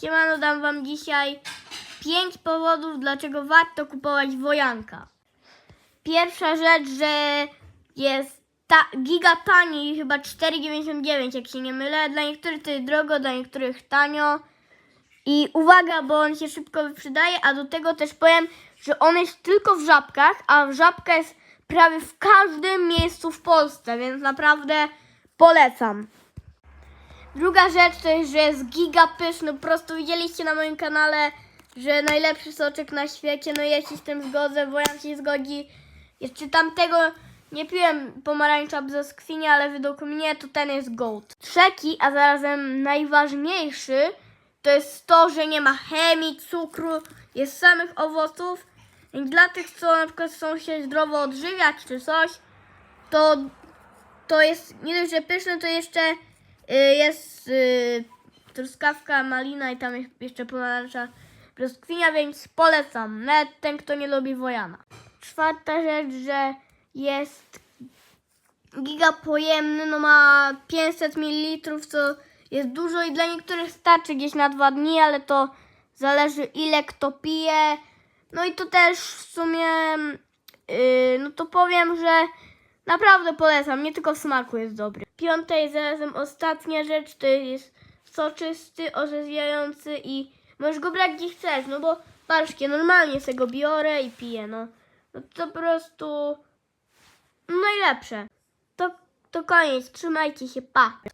Siemano, dam wam dzisiaj 5 powodów, dlaczego warto kupować wojanka. Pierwsza rzecz, że jest ta, giga tani, chyba 4,99 jak się nie mylę. Dla niektórych to jest drogo, dla niektórych tanio. I uwaga, bo on się szybko wyprzedaje, a do tego też powiem, że on jest tylko w żabkach, a żabka jest prawie w każdym miejscu w Polsce, więc naprawdę polecam. Druga rzecz to jest, że jest giga pyszny. Po prostu widzieliście na moim kanale, że najlepszy soczek na świecie. No ja się z tym zgodzę, Wojan się zgodzi. Jeszcze tamtego nie piłem pomarańcza bez kwinia, ale według mnie to ten jest gold. Trzeci, a zarazem najważniejszy, to jest to, że nie ma chemii, cukru, jest samych owoców. I dla tych, co na przykład chcą się zdrowo odżywiać czy coś, to to jest nie dość, że pyszne, to jeszcze jest y, truskawka, malina i tam jeszcze pomarańcza brzoskwinia, więc polecam. Nawet ten, kto nie lubi wojana. Czwarta rzecz, że jest giga pojemny, no ma 500 ml, co jest dużo i dla niektórych starczy gdzieś na dwa dni, ale to zależy ile kto pije. No i to też w sumie, yy, no to powiem, że naprawdę polecam, nie tylko w smaku jest dobry. Piąta i zarazem ostatnia rzecz to jest soczysty, orzeźwiający i możesz go brać gdzie chcesz, no bo patrzcie, normalnie sobie go biorę i piję, no. No to po prostu najlepsze. To, to koniec, trzymajcie się, pa!